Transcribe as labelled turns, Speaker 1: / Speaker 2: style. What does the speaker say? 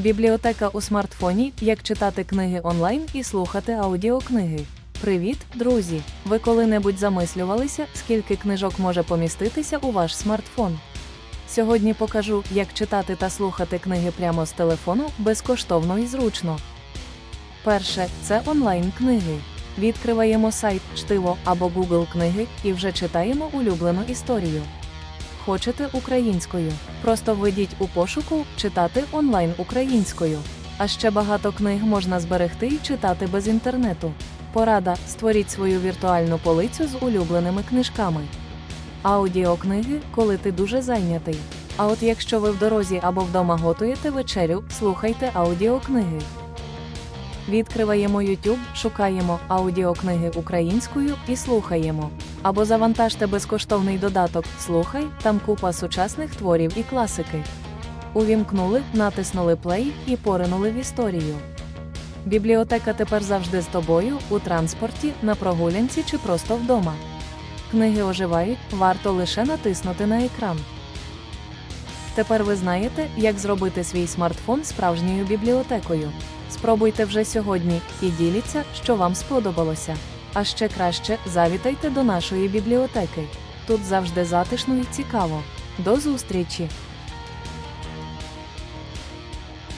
Speaker 1: Бібліотека у смартфоні, як читати книги онлайн і слухати аудіокниги. Привіт, друзі! Ви коли-небудь замислювалися, скільки книжок може поміститися у ваш смартфон? Сьогодні покажу, як читати та слухати книги прямо з телефону безкоштовно і зручно. Перше це онлайн-книги. Відкриваємо сайт Чтиво або Google книги і вже читаємо улюблену історію. Хочете українською? Просто введіть у пошуку читати онлайн українською. А ще багато книг можна зберегти і читати без інтернету. Порада: створіть свою віртуальну полицю з улюбленими книжками. Аудіокниги, коли ти дуже зайнятий. А от якщо ви в дорозі або вдома готуєте вечерю, слухайте аудіокниги. Відкриваємо YouTube, шукаємо аудіокниги українською і слухаємо. Або завантажте безкоштовний додаток Слухай, там купа сучасних творів і класики. Увімкнули, натиснули плей і поринули в історію. Бібліотека тепер завжди з тобою у транспорті, на прогулянці чи просто вдома. Книги оживають, варто лише натиснути на екран. Тепер ви знаєте, як зробити свій смартфон справжньою бібліотекою. Спробуйте вже сьогодні і діліться, що вам сподобалося. А ще краще завітайте до нашої бібліотеки. Тут завжди затишно і цікаво. До зустрічі!